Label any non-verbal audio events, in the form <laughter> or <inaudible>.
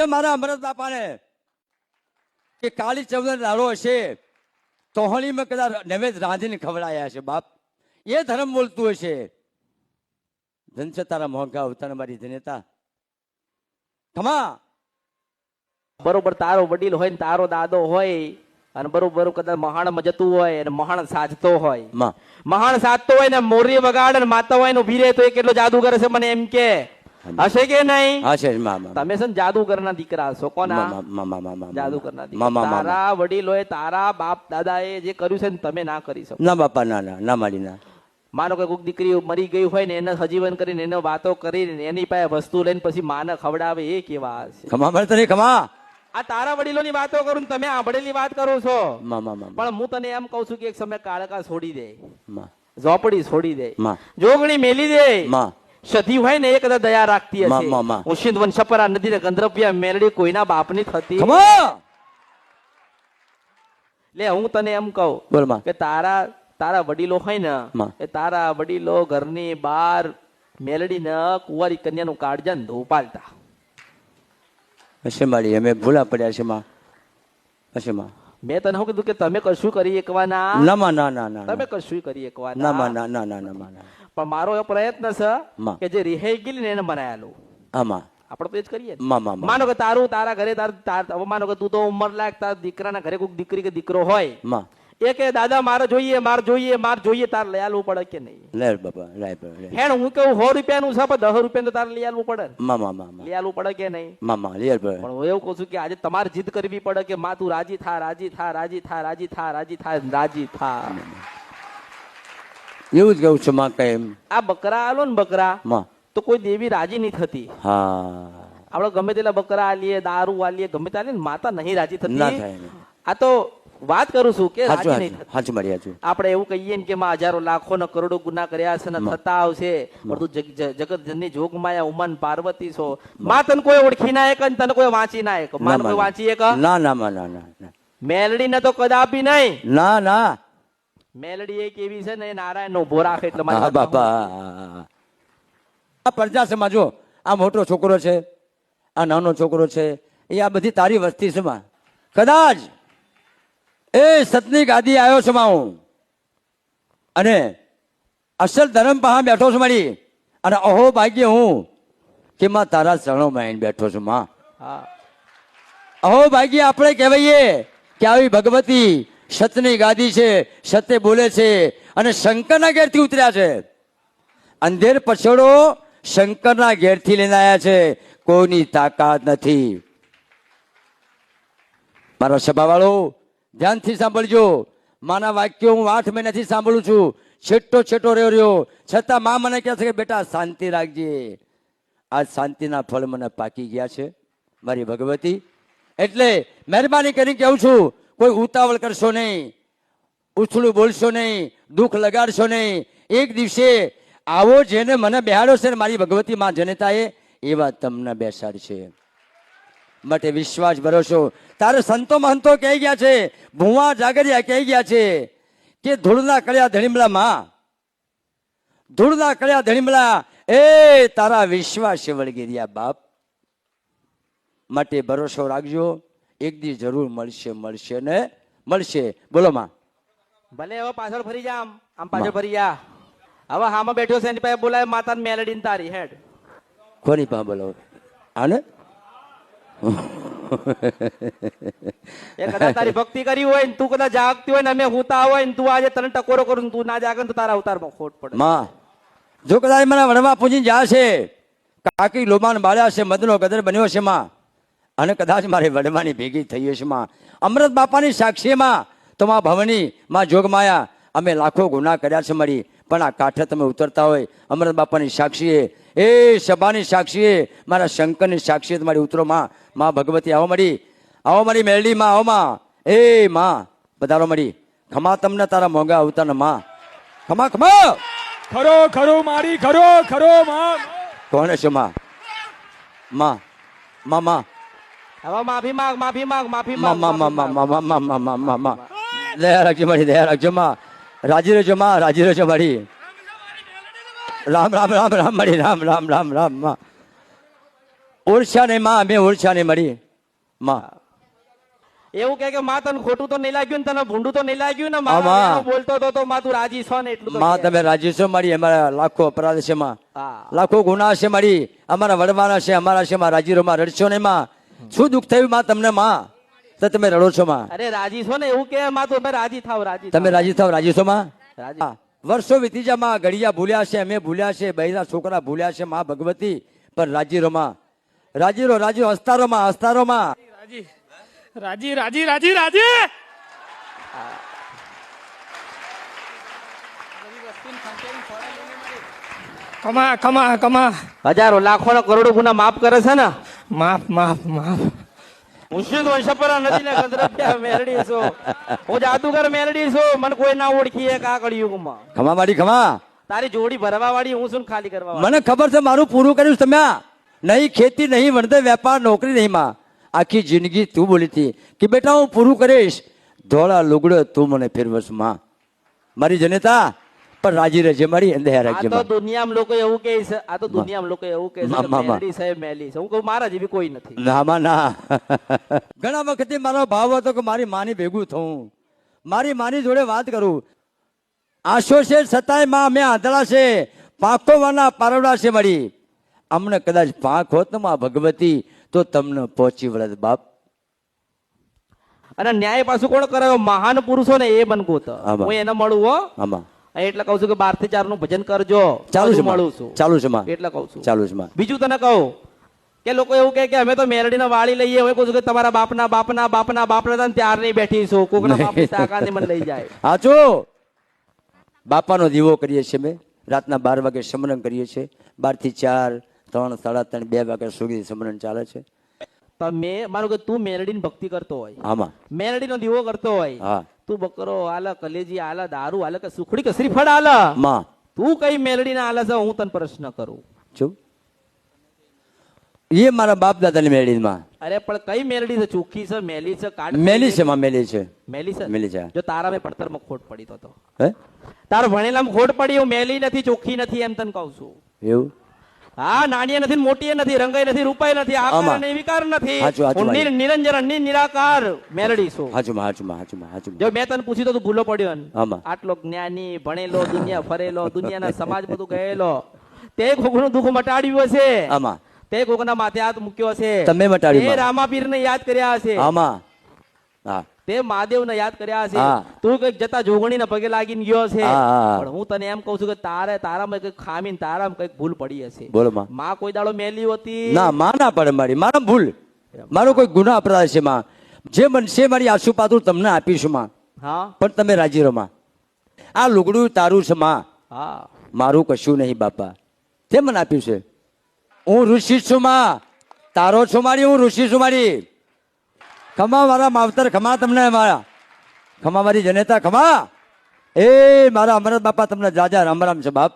છે મારા અમરત બાપાને? કે કાળી ચૌદ દાડો હશે તોહણીમાં કદાચ નવેદ રાંધીને ખવડાયા છે બાપ. એ ધર્મ બોલતું હશે. ધન છે તારા મોંઘા અવતાર મારી ધન્યતા. ખમા બરોબર તારો વડીલ હોય ને તારો દાદો હોય અને બરોબર કદાચ મહાણમાં જતું હોય અને મહાણ સાજતો હોય. મહાણ સાજતો હોય ને મોરી વગાડે માતા હોય ને ઊભી રહે તો એ કેટલો જાદુગર છે મને એમ કે. હશે કે નહીં? હશે તમે છે જાદુગરના દીકરા છો કોના? જાદુગરના દીકરા. તારા વડીલોએ તારા બાપ દાદાએ જે કર્યું છે ને તમે ના કરી શકો. ના બાપા ના ના ના મારી ના. માનો કે કોઈક દીકરી મરી ગઈ હોય ને એને સજીવન કરીને એને વાતો કરીને એની પાસે વસ્તુ લઈને પછી માને ખવડાવે એ કેવા છે. ખમા મળે તને ખમા. આ તારા વડીલોની વાતો કરું ને તમે આંભળેલી વાત કરો છો. પણ હું તને એમ કઉ છું કે એક સમય કાળકા છોડી દે. ઝોપડી છોડી દે. જોગણી મેલી દે. સધી હોય ને એ કદાચ દયા રાખતી હશે. ઉશિંદ વંશપરા નદી ને ગંધર્વ્યા મેલડી કોઈના બાપની થતી. લે હું તને એમ કહું બોલ કે તારા તારા વડીલો હોય ને એ તારા વડીલો ઘરની બહાર મેલડી ને કુંવારી કન્યાનું કાળજા ને ધોપાલતા હશે મારી અમે ભૂલા પડ્યા છે માં. હશે માં. મેં તને શું કીધું કે તમે કશું કરી એકવાના ના? ના ના ના ના તમે કશું કરી ના એકવાના ના ના ના ના ના માં ના. પણ મારો એ પ્રયત્ન છે કે જે રિહાઈ ગયેલી ને એને બનાયેલું આમાં આપણે તો એ જ કરીએ ને. માનો કે તારું તારા ઘરે તાર માનો કે તું તો ઉંમર લાયક તારા દીકરાના ઘરે કોઈક દીકરી કે દીકરો હોય. માં. એ કે દાદા મારે જોઈએ મારે જોઈએ મારે જોઈએ તાર લઈ આલવું પડે કે નહીં? લે બાપા લે હેણ હું કેવું સો રૂપિયાનું છે પણ દસ રૂપિયા તો તારે લઈ આલવું પડે મામા માં માં માં માં લઈ આલવું પડે કે નહીં? મામા લઈ લે પણ હું એવું કહું છું કે આજે તમારે જીદ કરવી પડે કે માં તું રાજી થા રાજી થા રાજી થા રાજી થા રાજી થા રાજી થા. એવું જ કહું છું માં કઈ એમ આ બકરા આલો ને બકરા તો કોઈ દેવી રાજી નહીં થતી. હા. આપણે ગમે તેટલા બકરા આલીએ દારૂ આલીએ ગમે તે આલીએ ને માતા નહીં રાજી ના થતી થાય આ તો વાત કરું છું કે રાજી નહીં મારી હાચું. આપણે એવું કહીએ ને કે માં હજારો લાખો ને કરોડો ગુના કર્યા છે ને થતા આવશે. પણ તું જગ- જ- જગત જનની જોગ માયા ઉમન પાર્વતી છો. માં. તને કોઈ ઓળખી ના એક તને કોઈ વાંચી ના એક. માં કોઈ વાંચી એક? ના ના ના ના ના. મેલડી ને તો કદાપી નહીં. ના ના. મેલડી એક એવી છે ને એ નારાયણ નો ઊભો રાખે એટલે મારી હા વાત બાપા. આ પ્રજા સમાજ જો આ મોટો છોકરો છે. આ નાનો છોકરો છે. એ આ બધી તારી વસ્તી છે માં. કદાચ એ સતની ગાદી આવ્યો છું માં હું. અને અસલ ધર્મ પહા બેઠો છું મારી. અને અહો ભાગ્ય હું કે માં તારા ચરણોમાં આવીને બેઠો છું માં. હા. અહો ભાગ્ય આપણે કહેવાઈએ કે આવી ભગવતી સતની ગાદી છે સત્ય બોલે છે અને શંકરના ઘેરથી ઉતર્યા છે. અંધેર પછોડો શંકરના ઘેરથી લઈને આવ્યા છે. કોઈની તાકાત નથી. મારો સભાવાળો ધ્યાનથી સાંભળજો. માના વાક્યો હું આઠ મહિનાથી સાંભળું છું. છેટો છેટો રહ્યો રહ્યો. છતાં મા મને કહે છે કે, બેટા, શાંતિ રાખજે. આ શાંતિના ફળ મને પાકી ગયા છે, મારી ભગવતી. એટલે મહેરબાની કરી કહું છું, કોઈ ઉતાવળ કરશો નહીં. ઉછળું બોલશો નહીં. દુઃખ લગાડશો નહીં. એક દિવસે આવો જેને મને બેહાડો છે મારી ભગવતી માં જનતાએ એવા તમને બેસાડશે. માટે વિશ્વાસ ભરોસો તારે સંતો મહંતો કહી ગયા છે ભુવા જાગરિયા કહી ગયા છે કે ધૂળના કળ્યા ધણીમલા માં ધૂળના કળ્યા ધણીમલા એ તારા વિશ્વાસ વળગી બાપ. માટે ભરોસો રાખજો એક દી જરૂર મળશે મળશે ને મળશે. બોલો માં. ભલે હવે પાછળ ફરી જા આમ આમ પાછળ ફરી જા. હવે હામાં બેઠો છે એની પાસે બોલાય માતા મેલડી તારી હેડ. કોની પા બોલો આને? તારી ભક્તિ કરી હોય ને તું કદાચ જાગતી હોય ને અમે હુતા હોય ને તું આજે તને ટકોરો કરું તું ના જાગે તો તારા અવતારમાં ખોટ પડે. માં, જો કદાચ મને વણવા પૂજી જશે કાકી લોમાન બાળ્યા છે મદનો ગદર બન્યો છે માં, અને કદાચ મારે વડવાની ભેગી થઈ હશે માં. અમૃત બાપાની સાક્ષીમાં તો માં ભવની, માં જોગમાયા, અમે લાખો ગુના કર્યા છે મળી પણ આ કાંઠે તમે ઉતરતા હોય, અમૃત બાપાની સાક્ષીએ એ સભાની સાક્ષીએ મારા શંકરની સાક્ષીએ તમારી ઉતરો માં માં ભગવતી આવો મળી આવો મારી મેરડી માં આવો માં. એ માં પધારો મળી ખમા તમને તારા મોંઘા અવતારમાં. ખમા ખમા. ખરો ખરો મારી ખરો ખરો માં. કોણ છે માં? માં માં માં. હવે માફી માંગ માફી માંગ માફી માં માંગમાં માં માં માં માં માં માં માં માં. દયા રાખજો મારી દયા રાખજો માં. રાજી રહેજો માં રાજી રહેજો મારી. રામ રામ રામ રામ મળી રામ રામ રામ રામમાં. નહીં માં અમે નહીં મળી. માં. એવું કે કે માં તને ખોટું તો નહીં લાગ્યું ને તને ભૂંડું તો નહીં લાગ્યું ને? માં. બોલતો તો તો માં તું રાજી છો ને એટલું માં તમે રાજી છો મારી? અમારા લાખો અપરાધ છે માં. લાખો ગુના છે મારી. અમારા વડવાના છે અમારા છે માં રાજી રહો માં રડશો ને માં. શું દુઃખ થયું માં તમને માં? તો તમે રડો છો માં. અરે રાજી છો ને? એવું કે માં તું અમે રાજી થાવ રાજી તમે રાજી થાવ રાજી છો માં? રાજી. વર્ષો વીતી જા માં ઘડિયા ભૂલ્યા છે અમે ભૂલ્યા છે બૈરા છોકરા ભૂલ્યા છે માં ભગવતી પણ રાજી રહો માં રાજી રહો રાજી હસતા રહો માં હસતા રહો માં રાજી રાજી રાજી રાજી! કમા કમા કમા. હજારો લાખો ના કરોડો ગુના માફ કરે છે ને? માફ માફ માફ. હું શું તો સપરા નથી ને ગંધરભ્યા મેરડી છો. હું જાદુગર મેરડી છો. મને કોઈ ના ઓળખીએ કા કળિયુગમાં ખમા વાડી ખમા. તારી જોડી ભરવા વાળી હું શું ખાલી કરવા મને ખબર છે મારું પૂરું કર્યું તમે નહીં ખેતી નહીં વણતે વેપાર નોકરી નહીં માં. આખી જિંદગી તું બોલી હતી કે બેટા હું પૂરું કરીશ. ધોળા લુગડો તું મને ફેરવશમાં. મારી જનતા પણ રાજી રહેજે મારી દયા રાખજે તો દુનિયામાં લોકો એવું કહે છે આ તો દુનિયામાં લોકો એવું કહે છે મા, કે મા, મા. મેરડી સાહેબ મેલી છે હું કહું મારા જેવી કોઈ નથી. ના માં ના. ઘણા વખતે મારો ભાવ હતો કે મારી માની ભેગું થવું. મારી માની જોડે વાત કરું. આશો છે છતાંયમાં અમે આંધળા છે. પાંખોવાના પારવડા છે મારી. અમને કદાચ પાંખ હોત ને માં ભગવતી તો તમને પહોંચી વળત બાપ. અને ન્યાય પાછું કોણ કરાયો મહાન પુરુષો ને એ બનવું તો. હું એને મળું હો. આમાં. એટલે કહું છું કે બારથી ચારનું ભજન કરજો. ચાલુ છે મળું છું. ચાલુ છે માં. એટલે કહું છું. ચાલુ છે માં. બીજું તને કહું કે લોકો એવું કહે કે અમે તો મેરડીને વાળી લઈએ. હવે કહું છું કે તમારા બાપના બાપના બાપના બાપના ત્યાર નહીં બેઠી છું. કોકના બાપ તાકાત મને લઈ જાય. <laughs> હાચો. બાપાનો દીવો કરીએ છીએ અમે. રાતના બાર વાગે સમરણ કરીએ છીએ. બારથી ચાર ત્રણ સાડા ત્રણ બે વાગ્યા સુધી સમરણ ચાલે છે. તો મેં મારું કે તું મેરડીની ભક્તિ કરતો હોય. આમાં મેરડીનો દીવો કરતો હોય. હા. તું બકરો આલ કલેજી આલ દારૂ આલ કે સુખડી કે શ્રીફળ આલમાં. તું કઈ મેલડીને આલે છે હું તને પ્રશ્ન કરું. છું એ મારા બાપ દાદાની મેળીમાં. અરે પણ કઈ મેલડી છે? ચોખ્ખી છે મેલી છે કાટ મેલી છે માં મેલી છે. મેલી છે? મેલી છે. જો તારા મેં પડતરમાં ખોટ પડી તો. હે? તાર ભણેલામાં ખોટ પડી હું મેલી નથી ચોખ્ખી નથી એમ તને કહું છું. એવું? હા નાની નથી મોટી નથી રંગાઈ નથી રૂપાઈ નથી આકાર વિકાર નથી. નિરંજન નિ- નિરાકાર મેલડી છું. જો મેં તને પૂછ્યું તો તું ભૂલો પડ્યો ને. આટલો જ્ઞાની ભણેલો દુનિયા ફરેલો દુનિયાના સમાજ બધું <laughs> ગયેલો. તે કોકનું દુઃખ મટાડ્યું હશે. આમાં. તે કોકના માથે હાથ મૂક્યો છે તમે મટાડ્યું તે માં. રામાપીરને યાદ કર્યા હશે. આમાં. તે મહાદેવને યાદ કર્યા હશે. તું કંઈક જતા જોગણીના પગે લાગીને ગયો છે. પણ હું તને એમ કહું છું કે તારે તારામાં કંઈક ખામી ને તારામાં કંઈક ભૂલ પડી હશે. બોલો માં. માં કોઈ દાડો મેલી હતી? ના માં ના પડે મારી. મારા ભૂલ. મારો કોઈ ગુના અપરાધ છે માં. જે બનશે મારી આસુ પાતું તમને આપીશું માં. હા. પણ તમે રાજી રહો માં. આ લુગડું તારું છે માં. હા. મારું કશું નહીં બાપા. તે મને આપ્યું છે. હું ઋષિ છું માં. તારો છું મારી હું ઋષિ છું મારી. ખમા મારા માવતર, ખમા તમને મારા. ખમા મારી જનેતા, ખમા. એ મારા અમરત બાપા તમને જાજા રામ રામ છે બાપ.